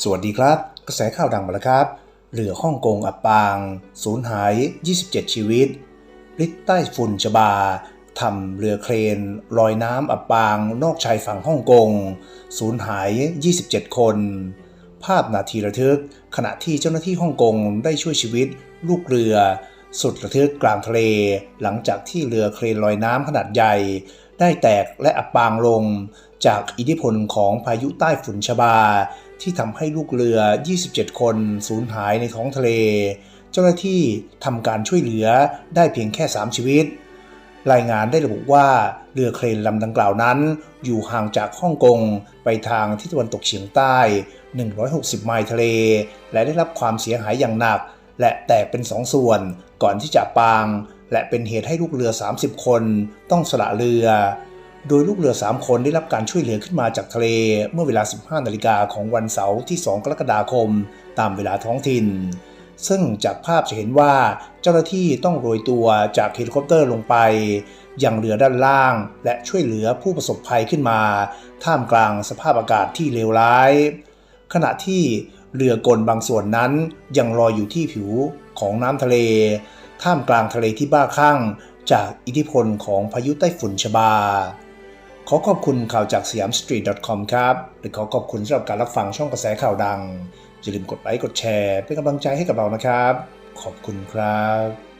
สวัสดีครับ กระแสข่าวดังมาแล้วครับ เรือฮ่องกงอับปาง สูญหาย 27 ชีวิตฤทธิ์ใต้ฝุ่นชบาทำเรือเครนลอยน้ำอับปาง นอกชายฝั่งฮ่องกง สูญหาย 27 คน ภาพนาทีระทึก ขณะที่เจ้าหน้าที่ฮ่องกงได้ช่วยชีวิต ลูกเรือ สุดระทึกกลางทะเล หลังจากที่เรือเครนลอยน้ำขนาดใหญ่ ได้แตกและอับปางลง จากอิทธิพลของพายุใต้ฝุ่นชบา ที่ทำให้ลูกเรือ 27 คนสูญหายในท้องทะเล เจ้าหน้าที่ทำการช่วยเหลือได้เพียงแค่ 3 ชีวิต รายงานได้ระบุว่าเรือเครนลำดังกล่าวนั้น อยู่ห่างจากฮ่องกงไปทางทิศตะวันตกเฉียงใต้ 160 ไมล์ทะเล และได้รับความเสียหายอย่างหนัก และแตกเป็นสองส่วนก่อนที่จะปาง และเป็นเหตุให้ลูกเรือ 30 คนต้องสละเรือ โดยลูกเรือ 3 คนได้รับการช่วยเหลือขึ้นมาจากทะเลเมื่อเวลา 15 นาฬิกาของวันเสาร์ที่ 2 กรกฎาคม ตามเวลาท้องถิ่น ซึ่งจากภาพจะเห็นว่าเจ้าหน้าที่ต้องโรยตัวจากเฮลิคอปเตอร์ลงไป ยังเรือด้านล่าง และช่วยเหลือผู้ประสบภัยขึ้นมา ท่ามกลางสภาพอากาศที่เลวร้าย ขณะที่เรือกลบางส่วนนั้นยังลอยอยู่ที่ผิวของน้ำทะเล ท่ามกลางทะเลที่บ้าคลั่งจากอิทธิพลของพายุไต้ฝุ่นชบา ขอขอบคุณข่าวจากสยามสตรีท .com ครับ หรือขอขอบคุณสำหรับการรับฟังช่องกระแสข่าวดัง อย่าลืมกดไลค์กดแชร์ เป็นกำลังใจให้กับเรานะครับ ขอบคุณครับ